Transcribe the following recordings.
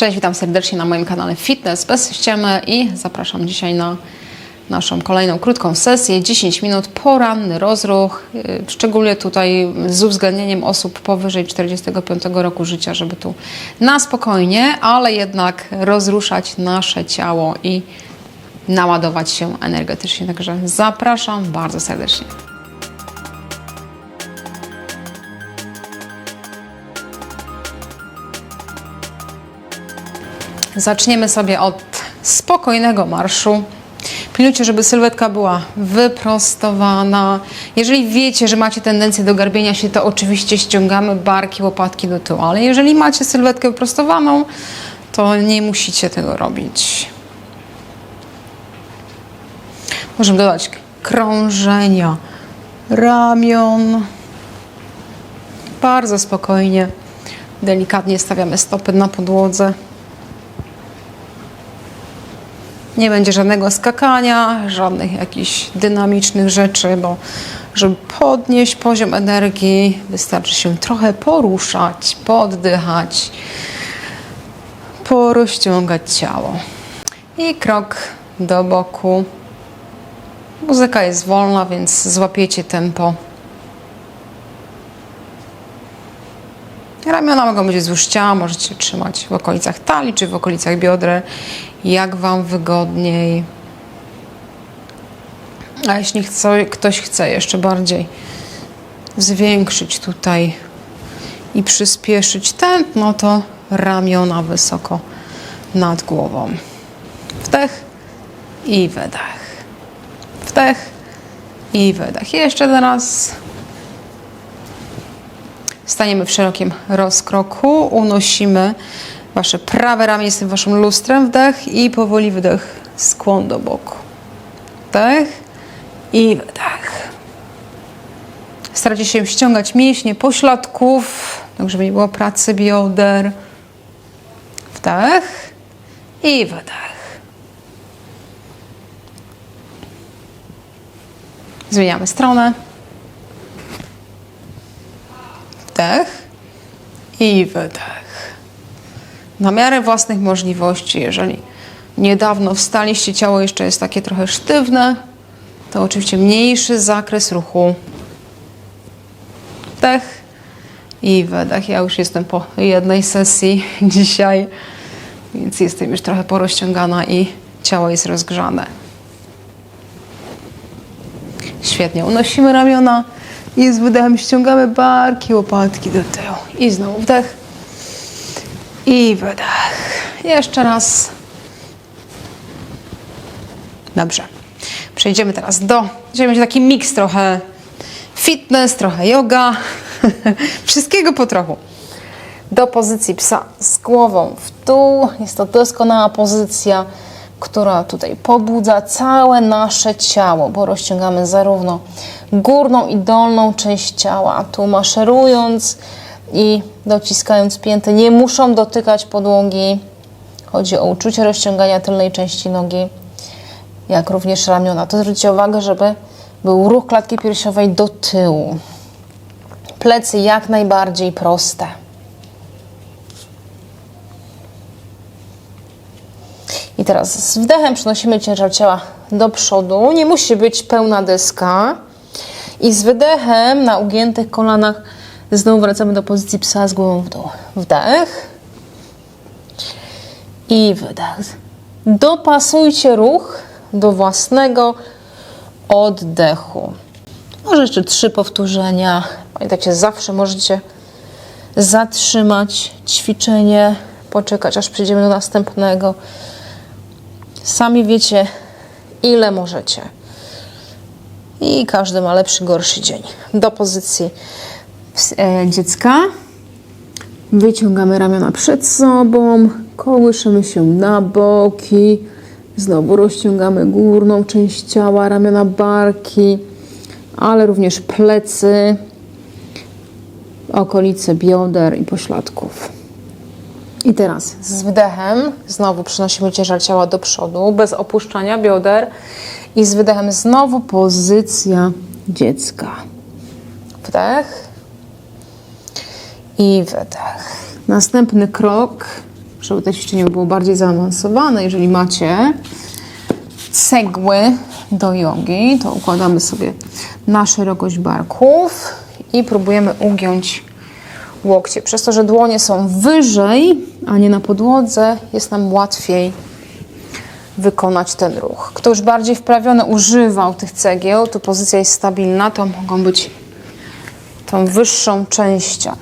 Cześć, witam serdecznie na moim kanale Fitness bez ściemy i zapraszam dzisiaj na naszą kolejną krótką sesję, 10 minut, poranny rozruch, yy, szczególnie tutaj z uwzględnieniem osób powyżej 45 roku życia, żeby tu na spokojnie, ale jednak rozruszać nasze ciało i naładować się energetycznie. Także zapraszam bardzo serdecznie. Zaczniemy sobie od spokojnego marszu. Pilnujcie, żeby sylwetka była wyprostowana. Jeżeli wiecie, że macie tendencję do garbienia się, to oczywiście ściągamy barki, łopatki do tyłu, ale jeżeli macie sylwetkę wyprostowaną, to nie musicie tego robić. Możemy dodać krążenia ramion. Bardzo spokojnie, delikatnie stawiamy stopy na podłodze. Nie będzie żadnego skakania, żadnych jakichś dynamicznych rzeczy, bo żeby podnieść poziom energii, wystarczy się trochę poruszać, poddychać, porozciągać ciało. I krok do boku. Muzyka jest wolna, więc złapiecie tempo. Ramiona mogą być wzdłuż ciała, możecie trzymać w okolicach talii czy w okolicach biodry, jak Wam wygodniej. A jeśli chce, ktoś chce jeszcze bardziej zwiększyć tutaj i przyspieszyć tętno, to ramiona wysoko nad głową. Wdech i wydech. Wdech i wydech. Jeszcze teraz Staniemy w szerokim rozkroku, unosimy Wasze prawe ramię tym Waszym lustrem, wdech i powoli wydech, skłon do boku. Wdech i wydech. Starajcie się ściągać mięśnie pośladków, tak żeby nie było pracy bioder. Wdech i wydech. Zmieniamy stronę. Wdech i wydech. Na miarę własnych możliwości, jeżeli niedawno wstaliście, ciało jeszcze jest takie trochę sztywne, to oczywiście mniejszy zakres ruchu. Wdech i wydech. Ja już jestem po jednej sesji dzisiaj, więc jestem już trochę porozciągana i ciało jest rozgrzane. Świetnie. Unosimy ramiona i z wydechem ściągamy barki, łopatki do tyłu. I znowu wdech. I wydech. Jeszcze raz. Dobrze. Przejdziemy teraz do. Dzisiaj będzie taki miks trochę fitness, trochę yoga. Wszystkiego po trochu. Do pozycji psa z głową w dół. Jest to doskonała pozycja, która tutaj pobudza całe nasze ciało, bo rozciągamy zarówno górną i dolną część ciała. Tu maszerując i dociskając pięty, nie muszą dotykać podłogi. Chodzi o uczucie rozciągania tylnej części nogi, jak również ramiona. To zwróćcie uwagę, żeby był ruch klatki piersiowej do tyłu. Plecy jak najbardziej proste. I teraz z wdechem przenosimy ciężar ciała do przodu. Nie musi być pełna deska. I z wydechem na ugiętych kolanach znowu wracamy do pozycji psa z głową w dół. Wdech i wydech. Dopasujcie ruch do własnego oddechu. Może jeszcze trzy powtórzenia. Pamiętajcie, zawsze możecie zatrzymać ćwiczenie, poczekać aż przejdziemy do następnego. Sami wiecie, ile możecie. I każdy ma lepszy, gorszy dzień. Do pozycji e, dziecka. Wyciągamy ramiona przed sobą, kołyszymy się na boki. Znowu rozciągamy górną część ciała, ramiona, barki, ale również plecy, okolice bioder i pośladków. I teraz z wdechem znowu przenosimy ciężar ciała do przodu, bez opuszczania bioder. I z wydechem znowu pozycja dziecka. Wdech i wydech. Następny krok żeby to ćwiczenie było bardziej zaawansowane. Jeżeli macie cegły do jogi, to układamy sobie na szerokość barków i próbujemy ugiąć łokcie. Przez to, że dłonie są wyżej, a nie na podłodze, jest nam łatwiej wykonać ten ruch. Kto już bardziej wprawiony używał tych cegieł, to pozycja jest stabilna, to mogą być tą wyższą częścią.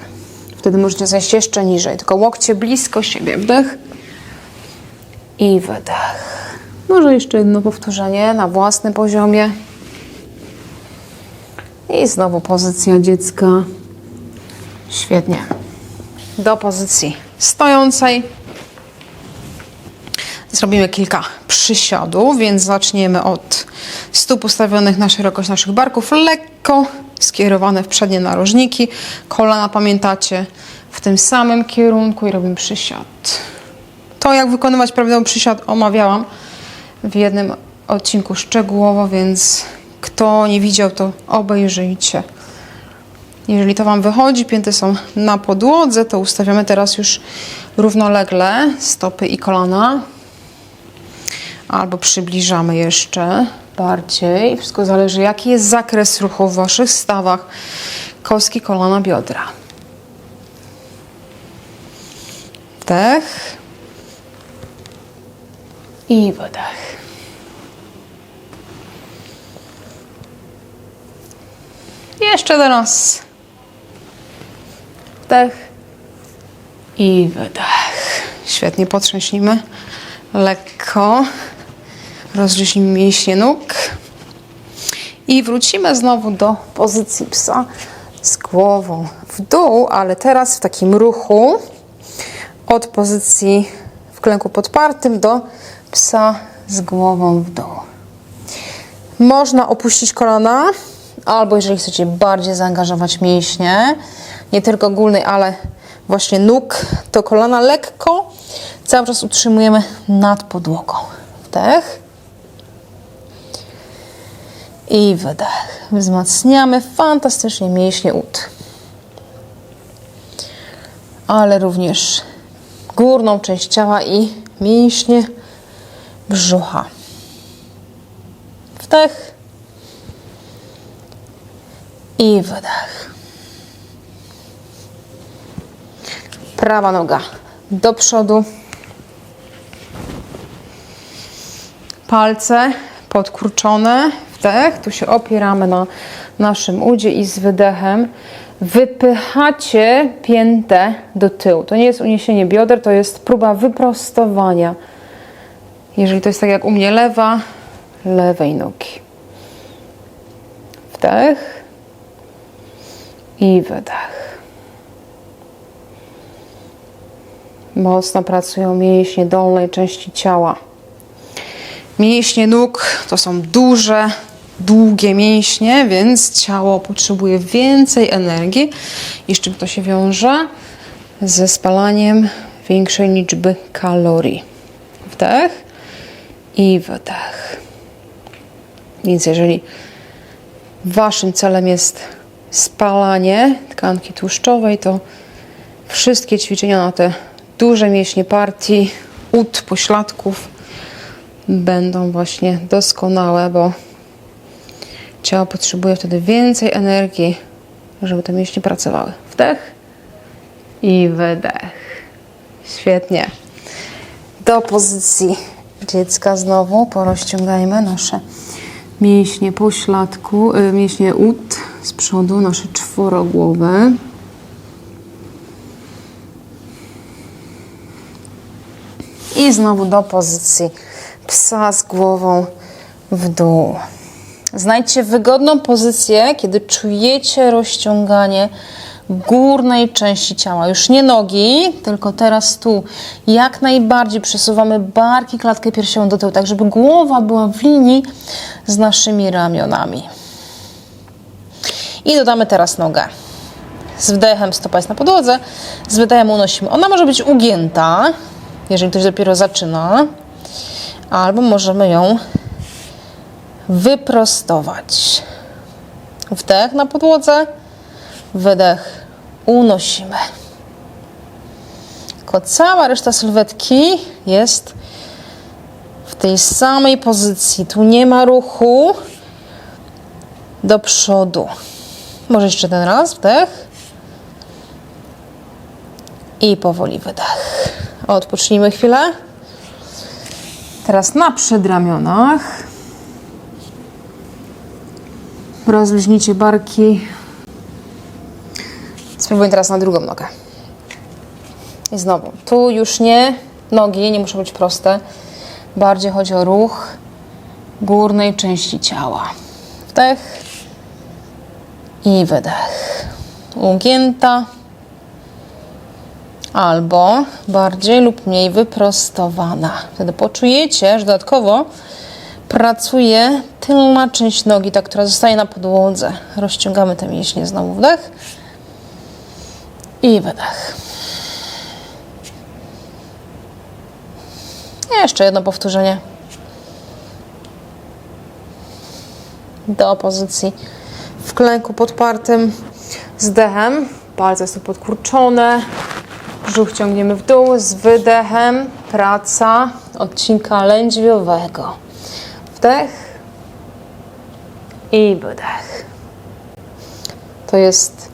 Wtedy możecie zejść jeszcze niżej, tylko łokcie blisko siebie. Wdech i wydech. Może jeszcze jedno powtórzenie na własnym poziomie. I znowu pozycja dziecka. Świetnie. Do pozycji stojącej. Zrobimy kilka przysiadów, więc zaczniemy od stóp ustawionych na szerokość naszych barków, lekko skierowane w przednie narożniki. Kolana pamiętacie w tym samym kierunku i robimy przysiad. To, jak wykonywać prawidłowy przysiad, omawiałam w jednym odcinku szczegółowo, więc kto nie widział, to obejrzyjcie. Jeżeli to Wam wychodzi, pięty są na podłodze, to ustawiamy teraz już równolegle stopy i kolana. Albo przybliżamy jeszcze bardziej. Wszystko zależy, jaki jest zakres ruchu w Waszych stawach. Kostki, kolana, biodra. Wdech. I wydech. Jeszcze teraz. Wdech i wydech. Świetnie potrzęśnijmy. Lekko. Rozluźnijmy mięśnie nóg. I wrócimy znowu do pozycji psa z głową w dół, ale teraz w takim ruchu od pozycji w klęku podpartym do psa z głową w dół. Można opuścić kolana, albo jeżeli chcecie bardziej zaangażować mięśnie, nie tylko górnej, ale właśnie nóg, to kolana lekko cały czas utrzymujemy nad podłogą. Wdech i wydech. Wzmacniamy fantastycznie mięśnie ud. Ale również górną część ciała i mięśnie brzucha. Wdech i wydech. Prawa noga do przodu. Palce podkurczone. Wdech. Tu się opieramy na naszym udzie i z wydechem wypychacie piętę do tyłu. To nie jest uniesienie bioder, to jest próba wyprostowania. Jeżeli to jest tak jak u mnie lewa, lewej nogi. Wdech i wydech. Mocno pracują mięśnie dolnej części ciała. Mięśnie nóg to są duże, długie mięśnie, więc ciało potrzebuje więcej energii. I z czym to się wiąże? Ze spalaniem większej liczby kalorii. Wdech i wydech. Więc jeżeli waszym celem jest spalanie tkanki tłuszczowej, to wszystkie ćwiczenia na te duże mięśnie partii, ud, pośladków będą właśnie doskonałe, bo ciało potrzebuje wtedy więcej energii, żeby te mięśnie pracowały. Wdech i wydech. Świetnie. Do pozycji dziecka znowu porozciągajmy nasze mięśnie pośladku, y, mięśnie ud z przodu, nasze czworogłowe. I znowu do pozycji psa z głową w dół. Znajdźcie wygodną pozycję, kiedy czujecie rozciąganie górnej części ciała. Już nie nogi, tylko teraz tu. Jak najbardziej przesuwamy barki, klatkę piersiową do tyłu, tak żeby głowa była w linii z naszymi ramionami. I dodamy teraz nogę. Z wdechem stopa jest na podłodze, z wydechem unosimy. Ona może być ugięta, jeżeli ktoś dopiero zaczyna, albo możemy ją wyprostować. Wdech na podłodze, wydech unosimy. Tylko cała reszta sylwetki jest w tej samej pozycji. Tu nie ma ruchu do przodu. Może jeszcze ten raz, wdech. I powoli wydech. Odpocznijmy chwilę. Teraz na przedramionach. Rozluźnijcie barki. Spróbuję teraz na drugą nogę. I znowu, tu już nie nogi, nie muszą być proste. Bardziej chodzi o ruch górnej części ciała. Wdech i wydech. Ugięta albo bardziej lub mniej wyprostowana. Wtedy poczujecie, że dodatkowo pracuje tylna część nogi, ta, która zostaje na podłodze. Rozciągamy te mięśnie, znowu wdech i wydech. Jeszcze jedno powtórzenie. Do pozycji w klęku podpartym z dechem. Palce są podkurczone. Brzuch ciągniemy w dół z wydechem. Praca odcinka lędźwiowego. Wdech i wydech. To jest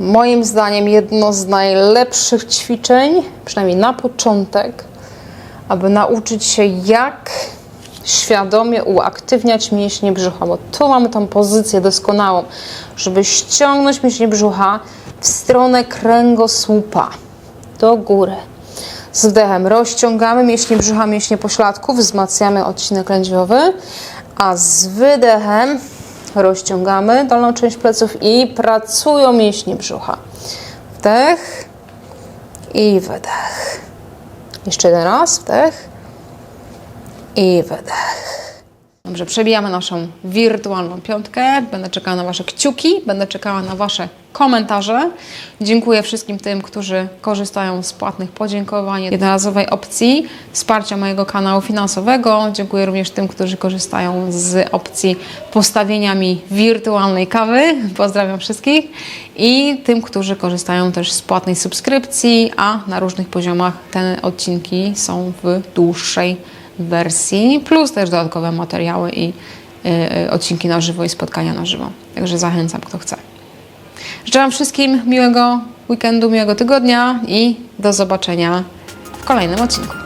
moim zdaniem jedno z najlepszych ćwiczeń, przynajmniej na początek, aby nauczyć się jak świadomie uaktywniać mięśnie brzucha, bo tu mamy tą pozycję doskonałą, żeby ściągnąć mięśnie brzucha w stronę kręgosłupa, do góry. Z wdechem rozciągamy mięśnie brzucha, mięśnie pośladków, wzmacniamy odcinek lędźwiowy, a z wydechem rozciągamy dolną część pleców i pracują mięśnie brzucha. Wdech i wydech. Jeszcze jeden raz, wdech i wydech. Dobrze, przebijamy naszą wirtualną piątkę. Będę czekała na Wasze kciuki, będę czekała na Wasze komentarze. Dziękuję wszystkim tym, którzy korzystają z płatnych podziękowań, jednorazowej opcji wsparcia mojego kanału finansowego. Dziękuję również tym, którzy korzystają z opcji postawienia mi wirtualnej kawy. Pozdrawiam wszystkich. I tym, którzy korzystają też z płatnej subskrypcji, a na różnych poziomach te odcinki są w dłuższej wersji, plus też dodatkowe materiały i y, odcinki na żywo i spotkania na żywo. Także zachęcam, kto chce. Życzę Wam wszystkim miłego weekendu, miłego tygodnia i do zobaczenia w kolejnym odcinku.